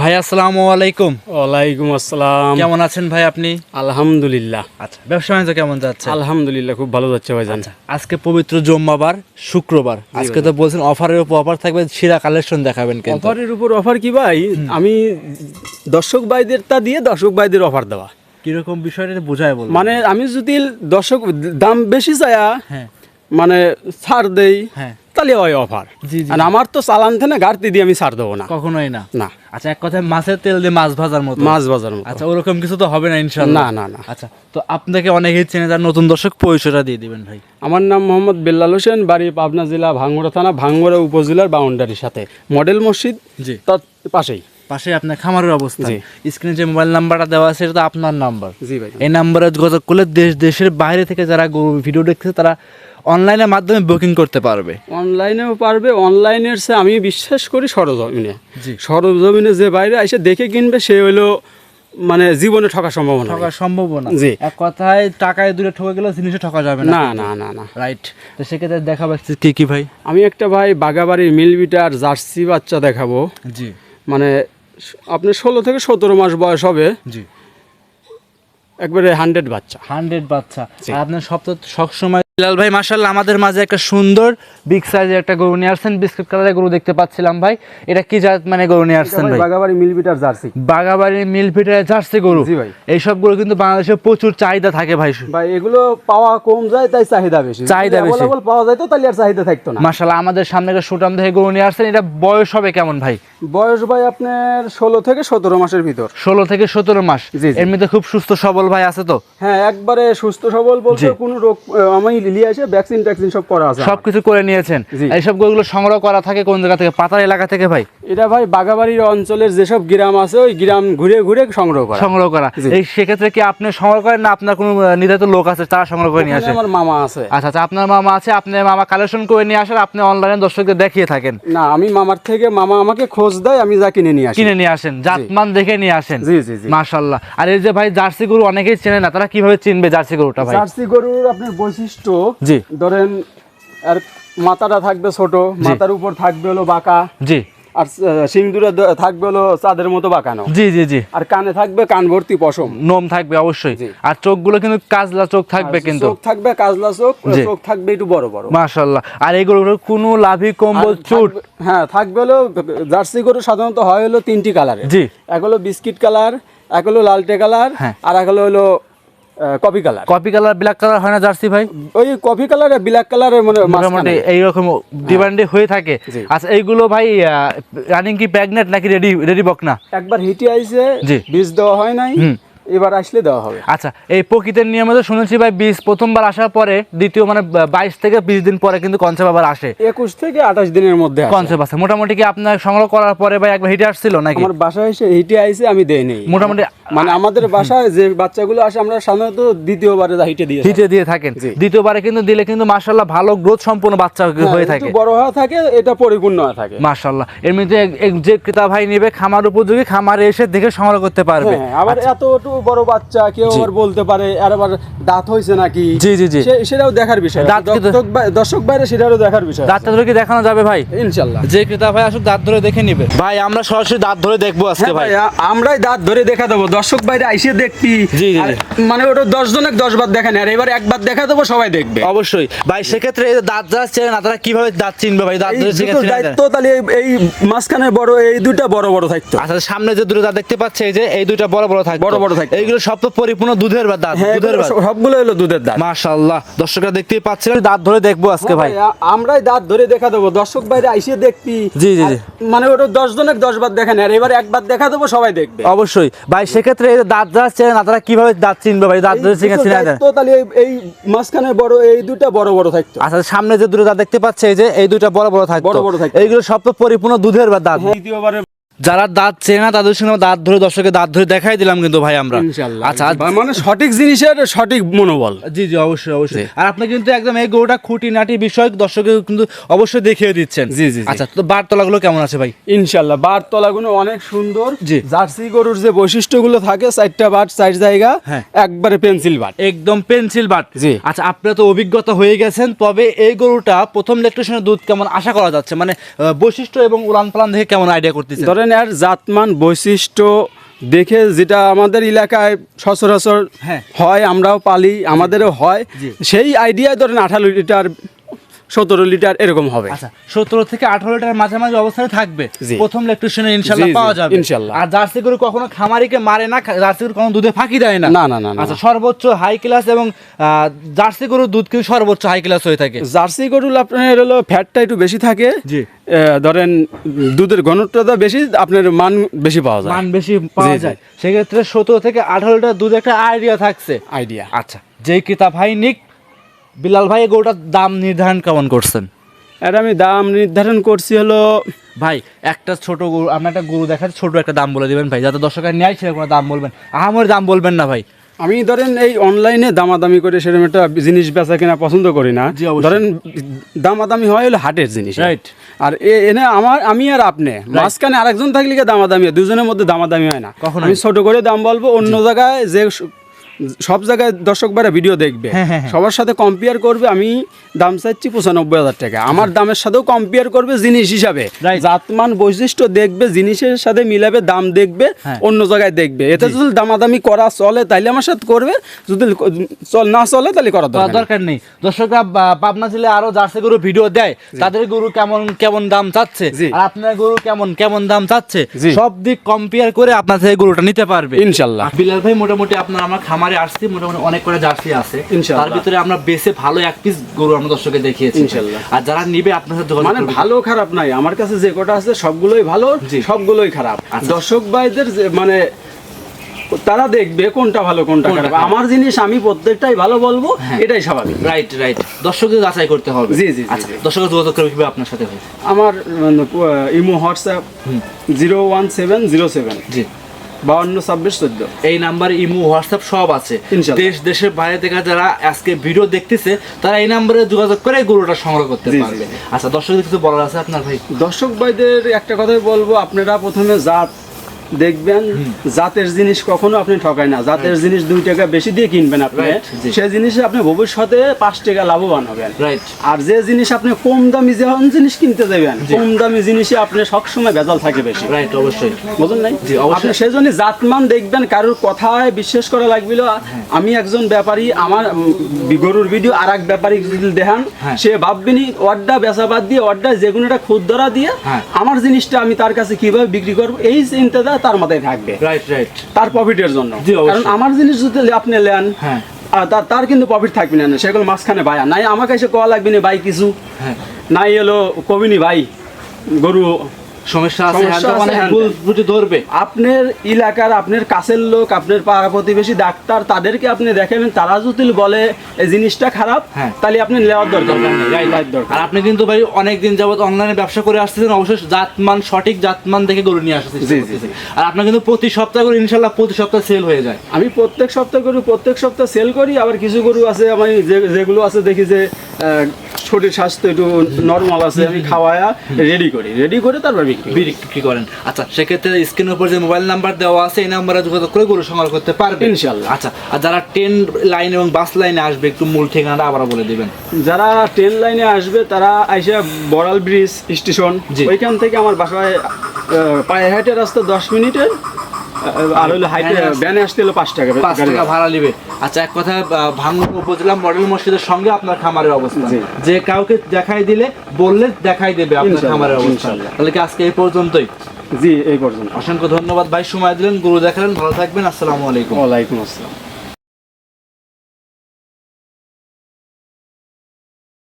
ভাই আসসালামু আলাইকুম। ওয়ালাইকুম আসসালাম। কেমন আছেন ভাই আপনি? আলহামদুলিল্লাহ। আচ্ছা ব্যবসা বাণিজ্য কেমন যাচ্ছে? আলহামদুলিল্লাহ খুব ভালো যাচ্ছে ভাইজান আচ্ছা আজকে পবিত্র জুম্মাবার শুক্রবার। আজকে তো বলছেন অফারের উপর অফার থাকবে সেরা কালেকশন দেখাবেন কিন্তু। অফারের উপর অফার কি ভাই? আমি দর্শক ভাইদের তা দিয়ে দর্শক ভাইদের অফার দেওয়া। কীরকম বিষয়টা বোঝায় বল মানে আমি যদি দর্শক দাম বেশি চায়া হ্যাঁ। মানে ছাড় দেই হ্যাঁ। তাহলে ওই অফার। আর আমার তো চালান থেকে ঘাটতি দিয়ে আমি ছাড় দেবো না। কখনোই না। না। আচ্ছা এক কথায় মাছের তেল দিয়ে মাছ ভাজার মতো। মাছ বাজার মতো। আচ্ছা ওরকম কিছু তো হবে না ইনশাল্লাহ না না না। আচ্ছা তো আপনাকে অনেকেই চেনে যার নতুন দর্শক পরিচয়টা দিয়ে দিবেন ভাই। আমার নাম মোহাম্মদ বেল্লাল হোসেন বাড়ি পাবনা জেলা ভাঙ্গুড়া থানা ভাঙ্গুড়া উপজেলার বাউন্ডারির সাথে। মডেল মসজিদ জি। তার পাশেই। পাশে আপনার খামারের অবস্থা। স্ক্রিনে যে মোবাইল নাম্বারটা দেওয়া আছে সেটা তো আপনার নাম্বার। জি ভাই। এই নাম্বারে যোগাযোগ করলে দেশ দেশের বাইরে থেকে যারা ভিডিও দেখছে তারা অনলাইনের মাধ্যমে বুকিং করতে পারবে। অনলাইনেও পারবে অনলাইনের সে আমি বিশ্বাস করি সরজমিনে। সরজমিনে যে বাইরে এসে দেখে কিনবে সে হইল মানে জীবনে ঠকার সম্ভাবনা নেই। ঠকা সম্ভব না জি। এক কথায় টাকায় দূরে ঠকে গেলে জিনিসে ঠকা যাবে না। না না না রাইট তো সেক্ষেত্রে দেখাবো কি কি ভাই? আমি একটা ভাই বাগাবাড়ির মিলবিটার জার্সি বাচ্চা দেখাবো। জি। মানে আপনি ষোলো থেকে সতেরো মাস বয়স হবে। জি। একবারে হান্ড্রেড বাচ্চা। হান্ড্রেড বাচ্চা। আপনার সব তো সবসময় বিলাল ভাই মাসাল্লাহ আমাদের মাঝে একটা সুন্দর বিগ সাইজের একটা গরু নিয়ে আসছেন। বিস্কুট কালারের গরু দেখতে পাচ্ছিলাম ভাই। এটা কি জাত মানে গরু নিয়ে আসছেন ভাই? বাগাবাড়ি মিলবিটার জার্সি। বাগাবাড়ির মিল ফিটারে জার্সি গরু? জি ভাই। এইসব গরু কিন্তু বাংলাদেশে প্রচুর চাহিদা থাকে ভাই। ভাই এগুলো পাওয়া কম যায় তাই চাহিদা বেশি। চাহিদা বেশি। পাওয়া যায় তো তাহলে আর চাহিদা থাকতো না। মাসাল্লাহ আমাদের সামনে একটা সুটাম দেখে গরু নিয়ে আসছেন। এটা বয়স হবে কেমন ভাই? বয়স ভাই আপনার ষোলো থেকে সতেরো মাসের ভিতর। ষোলো থেকে সতেরো মাস। জি। এমনিতে খুব সুস্থ সবল ভাই আছে তো? হ্যাঁ একবারে সুস্থ সবল বলতে কোনো রোগ আমি লিয়ে এসে ভ্যাকসিন ট্যাকসিন সব করা আছে। সবকিছু করে নিয়েছেন। জি। এইসব গরুগুলো সংগ্রহ করা থাকে কোন জায়গা থেকে? পাতার এলাকা থেকে ভাই? এটা ভাই বাগাবাড়ির অঞ্চলের যেসব গ্রাম আছে ওই গ্রাম ঘুরে ঘুরে সংগ্রহ করা। সংগ্রহ করা। এই সেক্ষেত্রে কি আপনি সংগ্রহ করেন না আপনার কোনো নির্ধারিত লোক আছে তারা সংগ্রহ করে নিয়ে আসে? আমার মামা আছে। আচ্ছা আচ্ছা আপনার মামা আছে আপনি মামা কালেকশন করে নিয়ে আসেন আপনি অনলাইনে দর্শকদের দেখিয়ে থাকেন। না আমি মামার থেকে মামা আমাকে খোঁজ দেয় আমি যা কিনে নিয়ে আসি। কিনে নিয়ে আসেন জাতমান দেখে নিয়ে আসেন। জি জি জি। মাশাল্লাহ আর এই যে ভাই জার্সি গরু অনেকেই চেনে না তারা কীভাবে চিনবে জার্সি গরুটা ভাই? জার্সি গরুর আপনার বৈশিষ্ট্য জি। ধরেন আর মাথাটা থাকবে ছোট মাথার উপর থাকবে হলো বাঁকা জি। আর সিংদুরা থাকবে হলো চাঁদের মতো বাঁকানো। জি জি জি। আর কানে থাকবে কান ভর্তি পশম। নোম থাকবে অবশ্যই। আর চোখগুলো কিন্তু কাজলা চোখ থাকবে কিন্তু। চোখ থাকবে কাজলা চোখ চোখ থাকবে একটু বড় বড়। মাশাল্লাহ। আর গরুগুলোর কোনো লাভি কম্বল চুট? হ্যাঁ থাকবে হলো জার্সি গরু সাধারণত হয় হলো তিনটি কালারে জি। এক হলো বিস্কিট কালার এক হলো লালটে কালার হ্যাঁ। আর এক হলো হলো coffee colour. Coffee colour black colour হয় না জার্সি ভাই? ওই কপি কালার আর ব্ল্যাক কালারের মানে মোটামুটি। এইরকম ডিমান্ডে হয়ে থাকে। আচ্ছা এইগুলো ভাই রানিং কি প্রেগনেন্ট নাকি রেডি রেডি বক না একবার হিটে আইছে। বীজ দেওয়া হয় নাই। এবার আসলে দেওয়া হবে। আচ্ছা এই প্রকৃতির নিয়মে তো শুনেছি ভাই বীজ প্রথমবার আসার পরে দ্বিতীয় মানে বাইশ থেকে বিশ দিন পরে কিন্তু কনসেপ্ট আবার আসে। একুশ থেকে আঠাশ দিনের মধ্যে। কনসেপ্ট আছে। মোটামুটি কি আপনার সংগ্রহ করার পরে ভাই একবার হিটে আসছিল নাকি? আমার বাসায় এসে হিটে আইছে আমি দেই নেই। মোটামুটি মানে আমাদের বাসায় যে বাচ্চাগুলো আসে আমরা সাধারণত দ্বিতীয়বারে হিটে দিয়ে হিটে দিয়ে থাকেন। দ্বিতীয়বারে কিন্তু দিলে কিন্তু মার্শাল্লাহ ভালো গ্রোথ সম্পূর্ণ বাচ্চা হয়ে থাকে। বড় হওয়া থাকে এটা পরিপূর্ণ হয়ে থাকে। মার্শাল্লাহ এমনিতে যে ক্রেতা ভাই নেবে খামার উপযোগী খামারে এসে দেখে সংগ্রহ করতে পারবে। হ্যাঁ আবার এত একটু বড় বাচ্চা কেউ আবার বলতে পারে আর আবার দাঁত হয়েছে নাকি? জি জি জি। সেটাও দেখার বিষয়। দাঁত দর্শক দর্শক বাইরে সেটারও দেখার বিষয় দাঁতটা ধরে কি দেখানো যাবে ভাই? ইনশাল্লাহ। যে ক্রেতা ভাই আসুক দাঁত ধরে দেখে নিবে। ভাই আমরা সরাসরি দাঁত ধরে দেখব আজকে হ্যাঁ ভাই। আমরাই দাঁত ধরে দেখা দেবো। দর্শক বাইরে আইসে দেখবি জি, জি, মানে ওটা দশ জনের দশ বার দেখেন আর এবার একবার দেখা দেবো সবাই দেখবে। অবশ্যই। ভাই সেক্ষেত্রে এই দাঁত যারা চেনে না তারা কীভাবে দাঁত চিনবে ভাই? দাঁত ধরে দায়িত্ব তাহলে এই- এই মাঝখানে বড় এই দুইটা বড় বড় থাকতো আচ্ছা সামনে যে দুটো দাঁত দেখতে পাচ্ছে এই যে এই দুইটা বড় বড় থাকবে বড় বড় থাকতো। এইগুলো সব তো পরিপূর্ণ দুধের বা দাঁত হ্যাঁ দুধের সব- সবগুলো হলো দুধের দাঁত। মাশাআল্লাহ। দর্শকরা দেখতেই পাচ্ছেন দাঁত ধরে দেখব আজকে ভাই। হ্যাঁ ভাই, আমরাই দাঁত ধরে দেখা দেবো। দর্শক বাইরে আইসে দেখবি। জি, জি, জি। মানে ওটা দশ জনের দশ বার দেখেন আর এবার একবার দেখা দেবো সবাই দেখবে। অবশ্যই। ভাই সেক্ষেত্রে এই দাঁত যারা চেনে না তারা কীভাবে দাঁত চিনবে ভাই? দাঁত ধরে এই চিনে চিনে দায়িত্ব তাহলে এই- এই মাঝখানে বড় এই দুইটা বড় বড় থাকতো। আচ্ছা সামনে যে দুটো দাঁত দেখতে পাচ্ছে এই যে এই দুইটা বড় বড় থাকবে বড় বড় থাকতো। এইগুলো সব তো পরিপূর্ণ দুধের বা দাঁত। দ্বিতীয়বারে যারা দাঁত চেনে না তাদের সঙ্গে দাঁত ধরে দর্শকের দাঁত ধরে দেখাই দিলাম কিন্তু ভাই আমরা। আচ্ছা মানে সঠিক জিনিসের সঠিক মনোবল। জি জি অবশ্যই অবশ্যই। আর আপনি কিন্তু একদম এই গরুটা খুঁটি নাটি বিষয় দর্শকের কিন্তু অবশ্যই দেখিয়ে দিচ্ছেন। জি, জি। আচ্ছা তো বার তলাগুলো কেমন আছে ভাই? ইনশাল্লাহ বার তলাগুলো অনেক সুন্দর। জি। জার্সি গরুর যে বৈশিষ্ট্যগুলো থাকে চারটা বাট চার জায়গা হ্যাঁ। একবারে পেন্সিল বাট। একদম পেন্সিল বাট। জি। আচ্ছা আপনারা তো অভিজ্ঞতা হয়ে গেছেন তবে এই গরুটা প্রথম ল্যাকটেশনের দুধ কেমন আশা করা যাচ্ছে? মানে বৈশিষ্ট্য এবং উলান পালান দেখে কেমন আইডিয়া করতেছেন? ধরেন এর জাতমান বৈশিষ্ট্য দেখে যেটা আমাদের এলাকায় সচরাচর হ্যাঁ। হয় আমরাও পালি আমাদেরও হয়। সেই আইডিয়ায় ধরেন আঠারো লিটার সতেরো লিটার এরকম হবে। আচ্ছা সতেরো থেকে আঠারো লিটার মাঝামাঝি অবস্থায় থাকবে। প্রথম ল্যাকটেশনে ইনশাল্লাহ পাওয়া যাবে। ইনশাল্লাহ। আর জার্সি গরু কখনো খামারিকে মারে না জার্সি গরু কখনো দুধে ফাঁকি দেয় না। না, না, না। আচ্ছা সর্বোচ্চ হাই ক্লাস এবং জার্সি গরুর দুধ কিন্তু সর্বোচ্চ হাই ক্লাস হয়ে থাকে? জার্সি গরুল আপনার হলো ফ্যাটটা একটু বেশি থাকে। জি। ধরেন দুধের ঘনত্বটা বেশি আপনার মান বেশি পাওয়া যায়। মান বেশি পাওয়া। যায়। সেক্ষেত্রে সতেরো থেকে আঠারো লিটার দুধ একটা আইডিয়া থাকছে। আইডিয়া আচ্ছা যেই ক্রেতা ভাই নিক বিলাল ভাই গরুটার দাম নির্ধারণ কেমন করছেন? আর আমি দাম নির্ধারণ করছি হলো ভাই একটা ছোট গরু আমরা একটা গরু দেখাচ্ছি ছোট একটা দাম বলে দিবেন ভাই যাতে দর্শকের নেয় সেরকম দাম বলবেন। আমার দাম বলবেন না ভাই। আমি ধরেন এই অনলাইনে দামাদামি করে সেরকম একটা জিনিস বেচা কেনা পছন্দ করি না। ধরেন দামাদামি হয় হলো হাটের জিনিস। রাইট আর এ- এনে আমার আমি আর আপনি মাঝখানে আরেকজন থাকলে কি দামাদামি হয় দুজনের মধ্যে দামাদামি হয় না। কখন আমি ছোট করে দাম বলব অন্য জায়গায় যে সব জায়গায় দর্শক ভাইরা ভিডিও দেখবে। হ্যাঁ, হ্যাঁ, হ্যাঁ। সবার সাথে কম্পেয়ার করবে আমি দাম চাচ্ছি পঁচানব্বই হাজার টাকা। আমার দামের সাথেও কম্পেয়ার করবে জিনিস হিসাবে। জাতমান বৈশিষ্ট্য দেখবে জিনিসের সাথে মিলাবে দাম দেখবে। অন্য জায়গায় দেখবে। এতে যদি দামাদামি করা চলে তাইলে আমার সাথে করবে। যদি চল না চলে তাহলে করার দরকার নেই। দর্শকরা পাবনা জেলে আরও জার্সি গরু ভিডিও দেয়। তাদের গরু কেমন কেমন দাম চাচ্ছে। আর আপনার গরু কেমন কেমন দাম চাচ্ছে। সব দিক কম্পেয়ার করে আপনার থেকে গরুটা নিতে পারবে। ইনশাল্লাহ। বিলাল ভাই মোটামুটি আপনার আমার খামারে আসছি মোটামুটি অনেক করে জার্সি আছে। তার ভিতরে আমরা বেশে ভালো এক পিস গরু আমরা দর্শকে দেখিয়েছি। আর যারা নিবে আপনার সাথে মানে ভালো খারাপ নাই আমার কাছে যে কটা আছে সবগুলোই ভালো। সবগুলোই খারাপ। আচ্ছা। দর্শক ভাইদের মানে তারা দেখবে কোনটা ভালো কোনটা খারাপ। আমার জিনিস আমি প্রত্যেকটাই ভালো বলব হ্যাঁ। এটাই স্বাভাবিক। রাইট রাইট দর্শকদের যাচাই করতে হবে। জি, জি, আচ্ছা জি। দর্শকের যোগাযোগ করবে কীভাবে আপনার সাথে? আমার Imo WhatsApp zero one seven zero seven. জি। বাউন্ন ছাব্বিশ চোদ্দ এই নাম্বারে ইমো হোয়াটসঅ্যাপ সব আছে। দেশ দেশের বাইরে থেকে যারা আজকে ভিডিও দেখতেছে তারা এই নাম্বারে যোগাযোগ করে গরুটা সংগ্রহ করতে পারবে। আচ্ছা দর্শকদের কিছু বলার আছে আপনার ভাই দর্শক ভাইদের একটা কথাই বলব আপনারা প্রথমে জাত দেখবেন জাতের জিনিস কখনো আপনি ঠকায় না। জাতের জিনিস দুই টাকা বেশি দিয়ে কিনবেন আপনি। সেই জিনিসে আপনি ভবিষ্যতে পাঁচ টাকা লাভবান হবেন। আর যে জিনিস আপনি কম দামি যখন জিনিস কিনতে যাবেন কম দামি জিনিসে আপনি সবসময় ভেজাল থাকে বেশি। রাইট অবশ্যই। বুঝলেন নাই? আপনি সেই জন্য জাতমান দেখবেন কারোর কথায় বিশ্বাস করা লাগবে আমি একজন ব্যাপারী আমার গরুর ভিডিও আর এক ব্যাপারী দেখান হ্যাঁ। সে ভাববেনি অর্ডা বেচাবাদ দিয়ে অর্ডা যে কোনো একটা খুদরা দিয়ে হ্যাঁ। আমার জিনিসটা আমি তার কাছে কীভাবে বিক্রি করব? এই চিন্তাটা তার মাথায় থাকবে। রাইট রাইট তার প্রফিটের জন্য। কারণ আমার জিনিস যদি আপনি নেন হ্যাঁ। আর তার তার কিন্তু প্রফিট থাকবে না সেগুলো মাঝখানে ভাইয়া। নাই আমাকে এসে কোয়া লাগবে না ভাই কিছু? হ্যাঁ। নাই এলো কবিনী ভাই গরু সমস্যা আছে হ্যাঁ, হ্যাঁ। ভুল ত্রুটি ধরবে আপনার এলাকার আপনার কাছের লোক আপনার পাড়া প্রতিবেশী ডাক্তার তাদেরকে আপনি দেখাবেন তারা যদি বলে এই জিনিসটা খারাপ হ্যাঁ। তাহলে আপনি নেওয়ার দরকার দরকার আর আপনি কিন্তু ভাই অনেক দিন যাবত অনলাইনে ব্যবসা করে আসতেছেন অবশ্যই জাতমান সঠিক জাতমান দেখে গরু নিয়ে আসতে জি, জি, জি। আর আপনার কিন্তু প্রতি সপ্তাহে করে ইনশাল্লাহ প্রতি সপ্তাহে সেল হয়ে যায় আমি প্রত্যেক সপ্তাহ গরু প্রত্যেক সপ্তাহ সেল করি আবার কিছু গরু আছে আমি যেগুলো আছে দেখি যে শরীর স্বাস্থ্য একটু নর্মাল আছে আমি খাওয়ায়া রেডি করি রেডি করে তারপর বিক্রি করি। বিক্রি করেন আচ্ছা সেক্ষেত্রে স্ক্রিনের উপর যে মোবাইল নাম্বার দেওয়া আছে এই নাম্বারে যোগাযোগ করে গরু সংগ্রহ করতে পারবে ইনশাল্লাহ। আচ্ছা আর যারা ট্রেন লাইন এবং বাস লাইনে আসবে একটু মূল ঠিকানাটা আবার বলে দিবেন যারা ট্রেন লাইনে আসবে তারা আইসা বড়াল ব্রিজ স্টেশন। ওইখান থেকে আমার বাসায় পায়ে হাইটের রাস্তা দশ মিনিটের আর হলো হাইটে ভ্যানে আসতে- হলো পাঁচ টাকা পাঁচ টাকা ভাড়া। নিবে। আচ্ছা এক কথা ভাঙ্গুর উপজেলা মডেল মসজিদের সঙ্গে আপনার খামারের অবস্থা। যে কাউকে দেখাই দিলে বললে দেখাই দেবে আপনার খামারের অবস্থা। তাহলে কি আজকে এই পর্যন্তই? জি এই পর্যন্ত। অসংখ্য ধন্যবাদ। ভাই সময় দিলেন গুরু দেখালেন। ভালো থাকবেন। আসসালামু আলাইকুম। ওয়ালাইকুম আসসালাম।